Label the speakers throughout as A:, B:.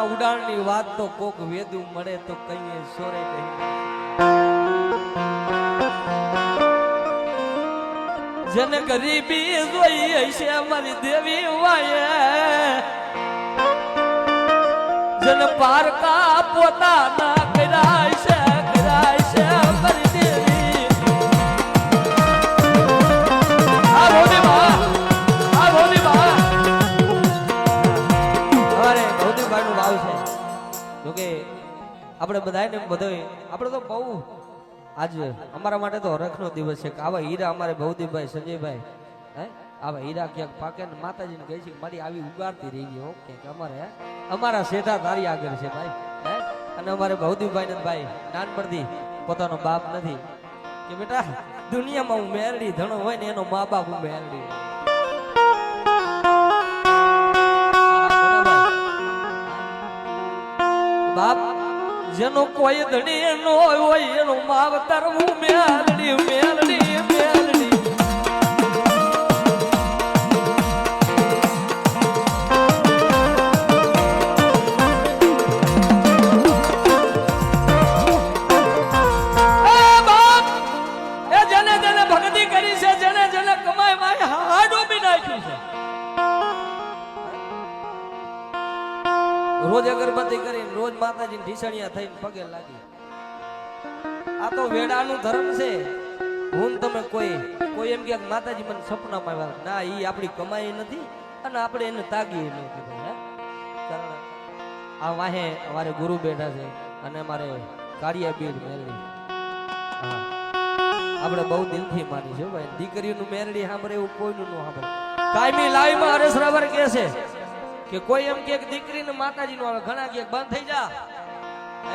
A: એના ઉડાણની વાત તો કોક વેદું મળે તો કહીએ સોરે નહીં જેને ગરીબી જોઈ હશે અમારી દેવી વાય. જેને પારકા પોતાના કરાય છે કરાય છે અમારી દેવી આપણે બધાને બધાય, આપણે તો બહુ આજ અમારા માટે તો હરખનો દિવસ છે કે આવા હીરા અમારે ભૌદીભાઈ સંજયભાઈ, હે? આવા હીરા ક્યાંક પાકે ને માતાજીને કહે છે કે મારી આવી ઉગાડતી રહી ગઈ ઓકે કે અમારે? અમારા શેઠા તારી આગળ છે ભાઈ, હે? અને અમારે ભૌદીભાઈ ને ભાઈ, નાનપણથી પોતાનો બાપ નથી. કે બેટા, દુનિયામાં હું મેરડી ધણો હોય ને એનો મા બાપ હું મેરડી. જેનો કોઈ ધણી નો હોય એનું માવતર હું મેલડી મેલડી રોજ અગરબત્તી કરીને રોજ માતાજીને ઢીસણિયા થઈને પગે લાગી. આ તો વેડાનું ધર્મ છે. હું તમે કોઈ કોઈ એમ કે માતાજી મને સપનામાં આવ્યા ના એ આપણી કમાઈ નથી અને આપણે એને તાગીએ નથી આ વાહે અમારે ગુરુ બેઠા છે અને અમારે કાળિયા બીડ મેળવી. હા. આપણે બહુ દિલથી માની છે ભાઈ. દીકરીનું મેરડી સાંભળે એવું કોઈનું ન સાંભળે. કાયમી લાઈમાં હરેશ રાવર છે કે કોઈ એમ કે માતાજી નું આવે, ઘણા કે બંધ થઈ જા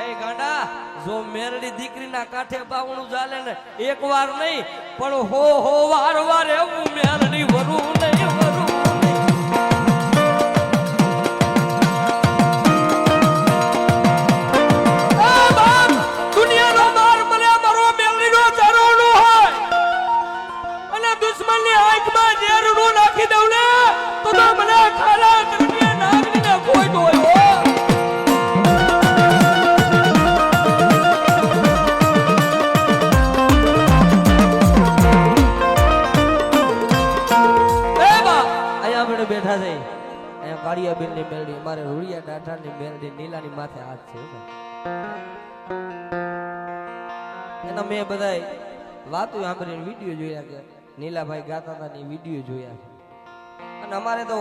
A: એ ગાંડા, જો મેરડી દીકરીના કાંઠે બાવણું ચાલે ને, એક વાર નહીં, પણ હો હો, વાર વાર એવું મેરડી વરું નહીં. અહીંયા બેનની મેલડી, અમારે રૂડિયા ડાઠા ની મેરડી નીલાની માથે હાથ છે. એના મેં બધાય વાતો સાંભળીને વીડિયો જોયા કે નીલાભાઈ ગાતા હતા ની વીડિયો જોયા અને અમારે તો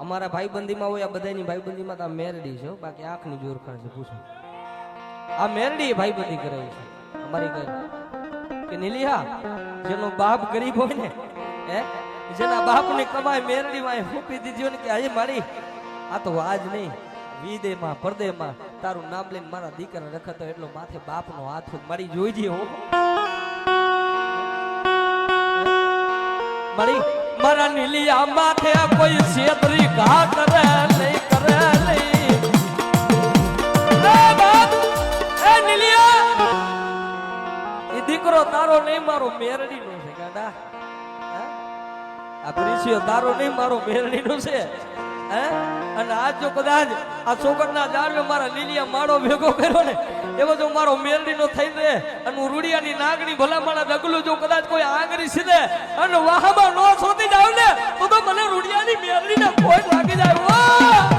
A: અમારા ભાઈબંધીમાં હોય, આ બધાની ભાઈબંધીમાં તો આ મેરડી છે બાકી આંખની જોરખાણ છે, પૂછો. આ મેરડી ભાઈબંધી કરાવી છે. અમારી કઈ કે નીલિયા જેનો બાપ ગરીબ હોય ને, હે? જેના બાપની કમાઈ મેરડીમાં ફૂપી દીધી ને કે આજે મારી, આ તો આજ નહીં, વિદેમાં, પરદેમાં, તારું નામ લઈને મારા દીકરા રખતો એટલો માથે બાપનો હાથ મારી જોઈજે હો. મારી, મારા નીલિયા માથે કોઈ છેતરી ઘા કરે નહીં કરે નહીં. એ બાપ દીકરો તારો નહીં, મારો મેરડી નો છે ગાડા? આ પરિચય તારો નહીં, મારો મેરણીનો છે. હે? અને આજ જો કદાચ આ છોકરના ઝાડવે મારા લીલિયા માળો ભેગો કર્યો ને, એવો જો મારો મેરડીનો થઈ દે અને હું રૂડિયાની નાગણી ભલામણા ડગલું જો કદાચ કોઈ આંગળી સીધે અને વાહમાં નો સોતી જાવ ને, તો તો મને રૂડિયાની મેરડી ને કોઈ લાગી જાય.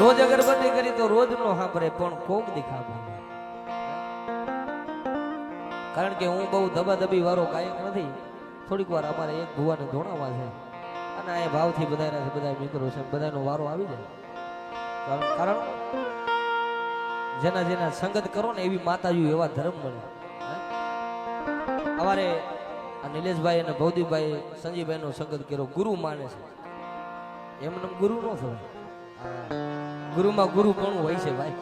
A: રોજ અગરબત્તી કરી તો રોજ નો સાંભળે, પણ કોક દી સાંભળે કારણ કે હું બહુ દબાદબી વાળો ગાયક નથી. થોડીક વાર અમારે એક ભુવાને ધોણાવા છે. અને આ ભાવથી બધાના છે બધા મિત્રો છે, બધાનો વારો આવી જાય. કારણ જેના જેના સંગત કરો ને એવી માતાજી એવા ધર્મ મળે? અમારે નિલેશભાઈ અને ભૌદીભાઈ સંજીભાઈ નો સંગત કર્યો. ગુરુ માને છે. એમને ગુરુ નો ગુરુમાં ગુરુ પણ હોય છે ભાઈ?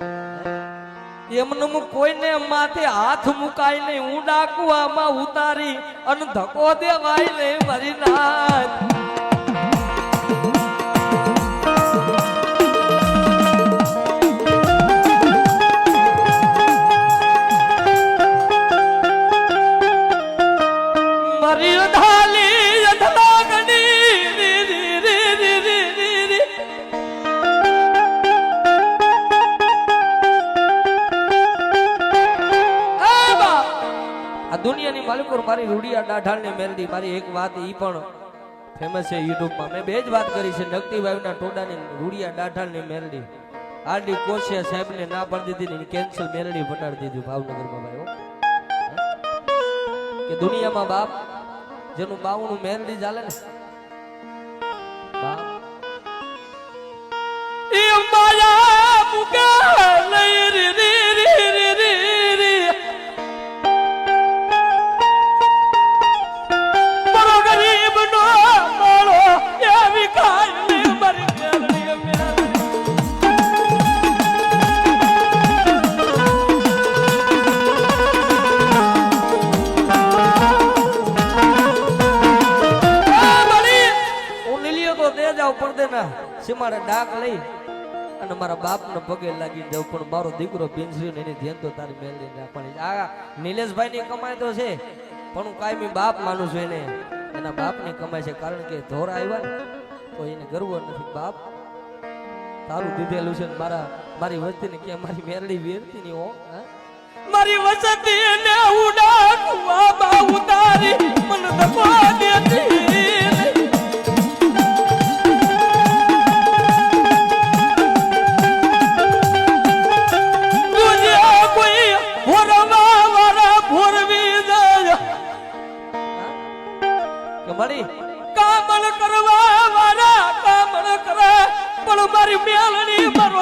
A: એમનું કોઈને માથે હાથ મુકાય નહીં હું ડાકુઆમાં ઉતારી અને ધકો દેવાય નહીં મરી નાથ ડાઢાળની મેલડી. મારી એક વાત ઈ પણ ફેમસ છે યુટ્યુબમાં. મેં બે જ વાત કરી છે. નકટી વાયુના ટોડાની રૂડિયા ડાઢાળની મેલડી. આરડી કોશિયા સાહેબને ના પાડી દીધી ને કેન્સલ મેલડી પટાડી દીધી ભાવનગરમાં ભાઈ કે દુનિયામાં બાપ, જેનું બાવણું મેલડી ચાલે ને સીમાડે ડાક લઈ? અને મારા બાપને પગે લાગી જાવ પણ મારો દીકરો પિંજરી એની ધ્યાન તો તારી મેળવી રાખવાની. આ નિલેશભાઈ ની કમાઈ તો છે, પણ હું કાયમી બાપ માનું છું એને. એના બાપની કમાઈ છે કારણ કે ધોરા આવ્યા તો એને ગર્વ નથી. બાપ, તારું દીધેલું છે મારા, મારી વસ્તી ને કે મારી મેરડી વેરતી ની હો? મારી વસતી ને ઉડાડવા બા ઉતારી, મન દબા દેતી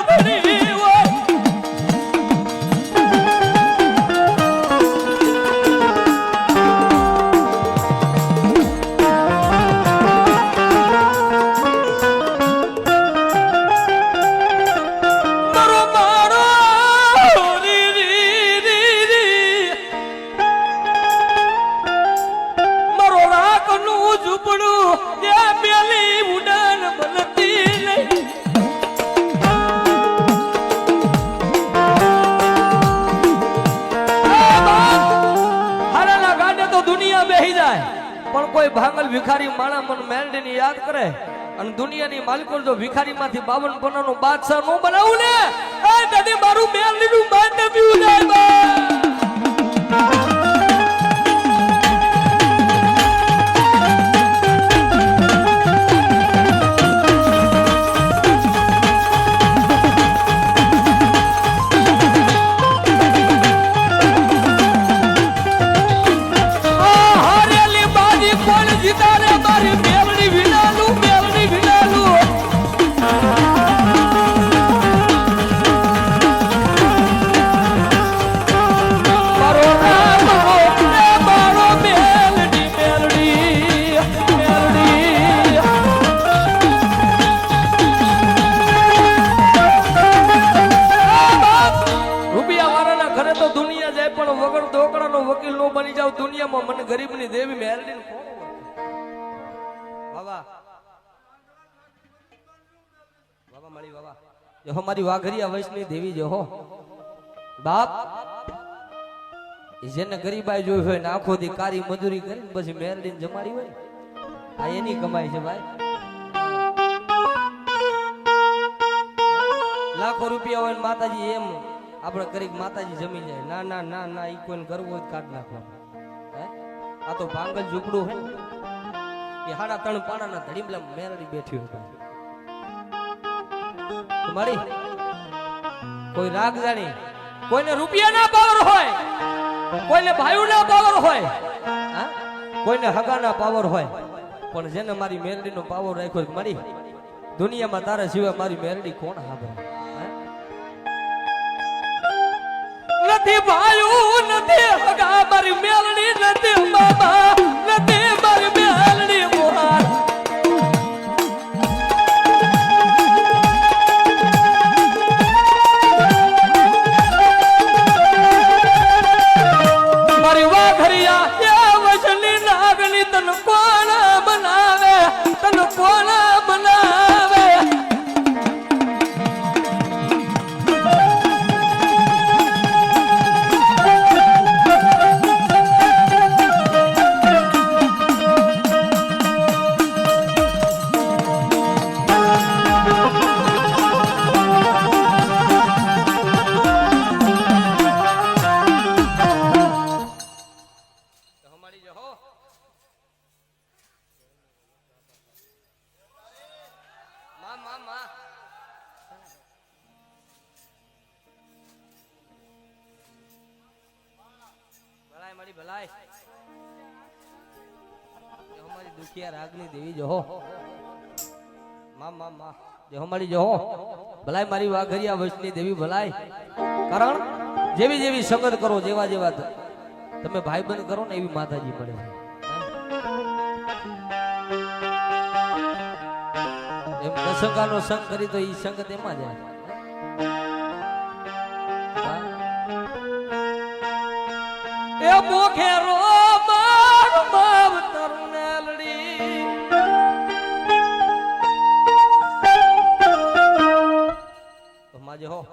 A: Rodrigo. બેહી જાય. પણ કોઈ ભાંગલ ભિખારી માણા મન મેલડીની યાદ કરે અને દુનિયાની માલિકો જો ભિખારી માંથી બાવન પન્નાનો બાદશાહ નો બનાવું ને, એ દાદી મારું મેલડીનું માન ઉડાય વાવા મારી વાવા જો મારી વાઘરિયા વૈષ્ણવી દેવી જો હો. બાપ જેને ગરીબાઈ જોઈ હોય ને આખો દી કારી મજૂરી કરીને પછી મેરડીને જમાડી હોય આ એની કમાઈ છે ભાઈ. લાખો રૂપિયા હોય ને માતાજી એમ આપણે કરી માતાજી જમી જાય ના ના ના ના, ઈ કોઈને કરવું હોય કાઢ નાખવા હે? આ તો ભાંગલ ઝૂંપડું હોય એ હાડા ત્રણ પાણાના ધડીમલા મેરડી બેઠી હોય મારી. કોઈ રાગ જાણી. કોઈને રૂપિયા ના પાવર હોય, કોઈને ભાયુ ના પાવર હોય કોઈને હગા ના પાવર હોય. પણ જેને મારી મેરડીનો પાવર રાખ્યો મારી, દુનિયામાં તારા સિવાય મારી મેરડી કોણ હાબરે નથી ભાયુ, નથી હગા, મારી મેલડી નથી, બાબા. નથી મારી રાગની દેવી જો માં. માં માં ભલાય મારી વાઘરિયા વૈષ્ણવી દેવી ભલાય. કારણ જેવી જેવી સંગત કરો, જેવા જેવા તમે ભાઈ બંધ કરો ને એવી માતાજી મળે એમ કસંગાનો સંગ કરી તો ઈ સંગત એમાં જાય. એ મોખેરો તો માજે હો.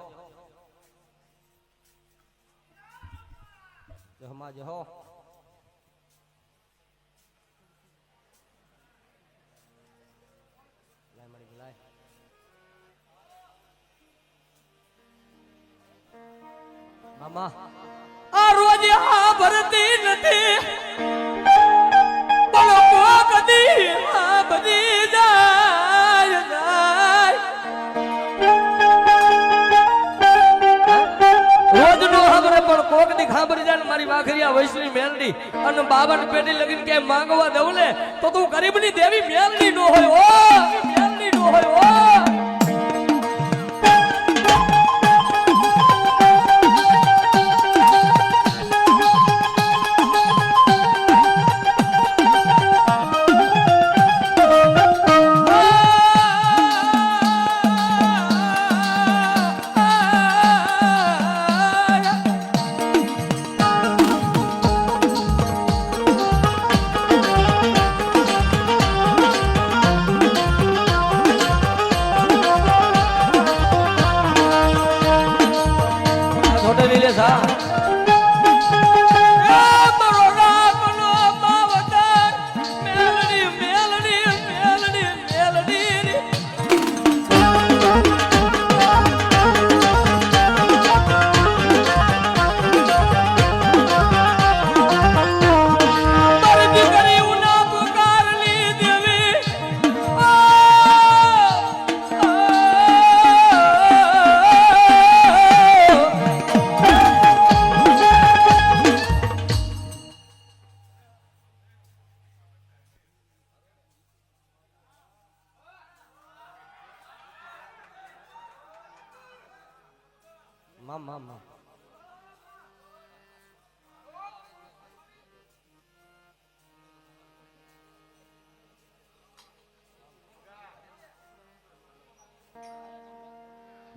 A: જો માજે હો. લાય મારી લાય મામા. આ રોજ આ ભરતી નથી. પણ કોક આ બધી કોકની ખાબર જાય ને મારી આ વૈષ્ણવી મેલડી અને બાવન પેટી લગીને ક્યાંય માંગવા દઉં લે, તો તું ગરીબની દેવી મેલડી નો હોય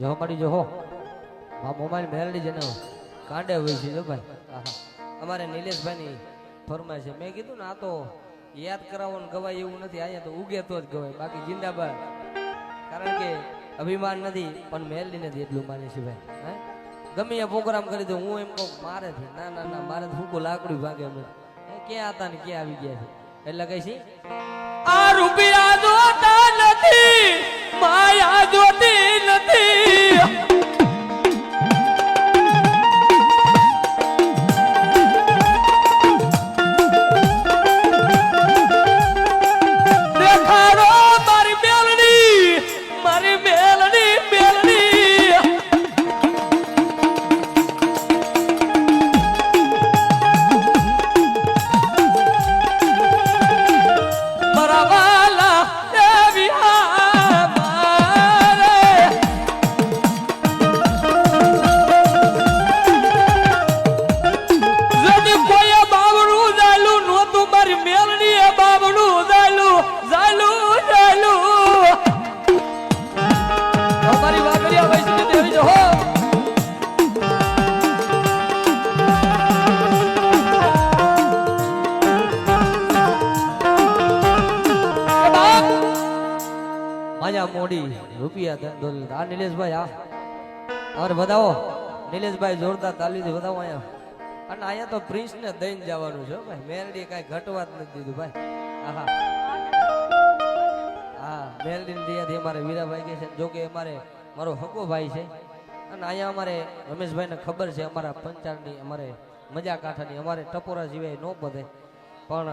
A: જો મળી જો હો. આ મોબાઈલ મેલડી છે ને કાંડે હોય છે જો ભાઈ. અમારે નિલેશભાઈની ફરમાય છે. મેં કીધું ને, આ તો યાદ કરાવો ને ગવાય એવું નથી. અહીંયા તો ઉગે તો જ ગવાય. બાકી જિંદાબાદ. કારણ કે અભિમાન નથી, પણ મેલડી નથી એટલું માને છે ભાઈ. હે? ગમે એ પ્રોગ્રામ કરી દો, હું એમ કહું, મારે છે. ના ના ના, મારે ફૂકો લાકડું ભાગે અમે ક્યાં હતા ને ક્યાં આવી ગયા છે? એટલે કહે છે, આ રૂપિયા જોતા નથી, માયા જોતી નથી. મોડી રૂપિયા આ નિલેશભાઈ, આ. અરે વધાવો. નિલેશભાઈ જોરદાર તાલીથી વધાવો અહીંયા. અને અહીંયા તો પ્રિન્સ ને દઈને જવાનું છે ભાઈ. મેલડી કાંઈ ઘટવા જ નથી દીધું, ભાઈ. આહા. હા મેરડી દિયાથી અમારે વીરાભાઈ કે છે, જો કે અમારે મારો હકો ભાઈ છે. અને અહીંયા અમારે રમેશભાઈને ખબર છે, અમારા પંચાળની, અમારે મજા કાંઠાની અમારે ટપોરા સિવાય ન બધે. પણ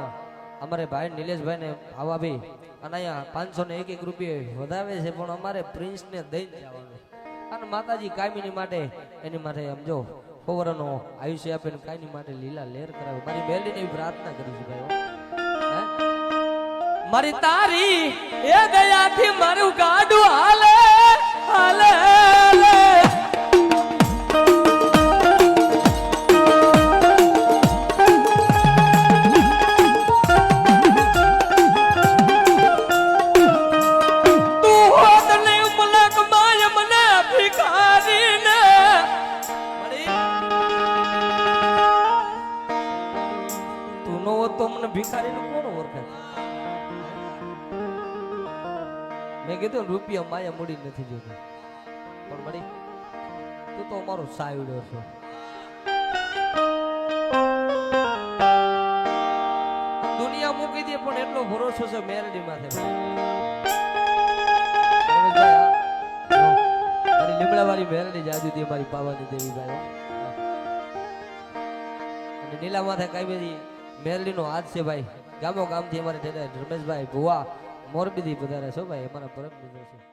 A: અમારે ભાઈ નિલેશભાઈને આવા બી અને અહીંયા પાંચસો ને એક એક રૂપિયા વધાવે છે, પણ અમારે પ્રિન્સને દઈને જવાનું અને માતાજી કાયમીની માટે એની માટે સમજો ખબરનો આયુષ્ય આપીને કાયમી માટે લીલા લેર કરાવે. મારી બેલી એવી પ્રાર્થના કરી છે ભાઈ મારી તારી એ દયાથી મારું ગાડું હાલે હાલે. મેં કીધું રૂપિયા માયા મૂડી નથી જોતી. પણ મળી તું તો અમારો સાયડો છો. દુનિયા મૂકી દે પણ એટલો ભરોસો છે મેરડી માથે. લીમડા વાળી મેરડી જાજુ દે મારી પાવાની દેવી ભાઈ અને નીલા માથે કઈ બધી મેરડી નો હાથ છે ભાઈ ગામો ગામથી અમારે રમેશભાઈ ભુવા મોરબીથી પધારે છો ભાઈ? અમારા પરમ મિત્ર છે.